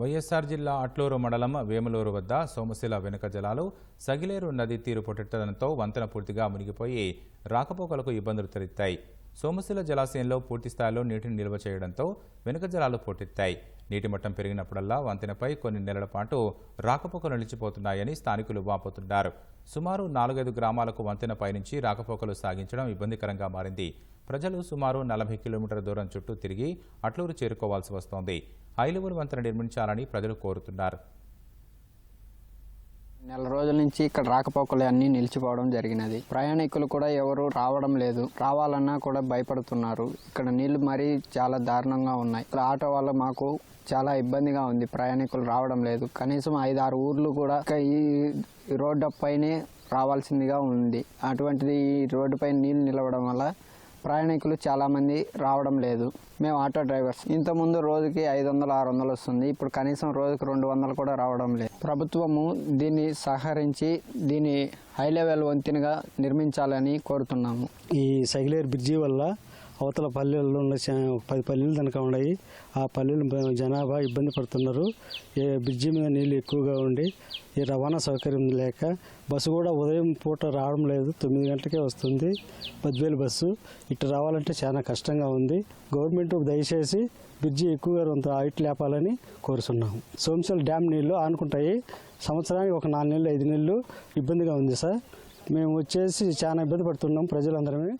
వైఎస్ఆర్ జిల్లా అట్లూరు మండలం వేములూరు వద్ద సోమశిల వెనుక జలాలు సగిలేరు నది తీరు పొట్టడంతో వంతెన పూర్తిగా మునిగిపోయి రాకపోకలకు ఇబ్బందులు తలెత్తాయి సోమశిల జలాశయంలో పూర్తి స్థాయిలో నీటిని నిల్వ చేయడంతో వెనుక జలాలు పోటెత్తాయి. నీటి మట్టం పెరిగినప్పుడల్లా వంతెనపై కొన్ని నెలల పాటు రాకపోకలు నిలిచిపోతున్నాయని స్థానికులు వాపోతున్నారు. సుమారు నాలుగైదు గ్రామాలకు వంతెన పైనుంచి రాకపోకలు సాగించడం ఇబ్బందికరంగా మారింది. ప్రజలు సుమారు నలభై కిలోమీటర్ల దూరం చుట్టూ తిరిగి అట్లూరు చేరుకోవాల్సి వస్తోంది. హైలెవెల్ వంతెన నిర్మించాలని ప్రజలు కోరుతున్నారు. నెల రోజుల నుంచి ఇక్కడ రాకపోకలు అన్నీ నిలిచిపోవడం జరిగినది. ప్రయాణికులు కూడా ఎవరు రావడం లేదు. రావాలన్నా కూడా భయపడుతున్నారు. ఇక్కడ నీళ్ళు మరీ చాలా దారుణంగా ఉన్నాయి. ఇక్కడ ఆటో వల్ల మాకు చాలా ఇబ్బందిగా ఉంది. ప్రయాణికులు రావడం లేదు. కనీసం ఐదు ఆరు ఊర్లు కూడా ఈ రోడ్డు పైనే రావాల్సిందిగా ఉంది. అటువంటిది ఈ రోడ్డుపై నీళ్ళు నిలవడం వల్ల ప్రయాణికులు చాలామంది రావడం లేదు. మేము ఆటో డ్రైవర్స్. ఇంతకుముందు రోజుకి ఐదు వందలు ఆరు వందలు వస్తుంది. ఇప్పుడు కనీసం రోజుకి రెండు వందలు కూడా రావడం లేదు. ప్రభుత్వము దీన్ని సహకరించి దీన్ని హై లెవెల్ వంతెనగా నిర్మించాలని కోరుతున్నాము. ఈ సైకిలేర్ బ్రిడ్జి వల్ల అవతల పల్లెల్లో ఉన్న చా- పది పల్లెలు కనుక ఉన్నాయి. ఆ పల్లెలు జనాభా ఇబ్బంది పడుతున్నారు. ఏ బ్రిడ్జి మీద నీళ్ళు ఎక్కువగా ఉండి ఈ రవాణా సౌకర్యం లేక బస్సు కూడా ఉదయం పూట రావడం లేదు. తొమ్మిది గంటలకే వస్తుంది. పదివేలు బస్సు. ఇటు రావాలంటే చాలా కష్టంగా ఉంది. గవర్నమెంట్ దయచేసి బ్రిడ్జి ఎక్కువగా కొంత హైట్ లేపాలని కోరుతున్నాము. సోమసల్ డ్యామ్ నీళ్ళు ఆనుకుంటాయి. సంవత్సరానికి ఒక నాలుగు నెలలు ఐదు నెలలు ఇబ్బందిగా ఉంది సార్. మేము వచ్చేసి చాలా ఇబ్బంది పడుతున్నాం ప్రజలందరమే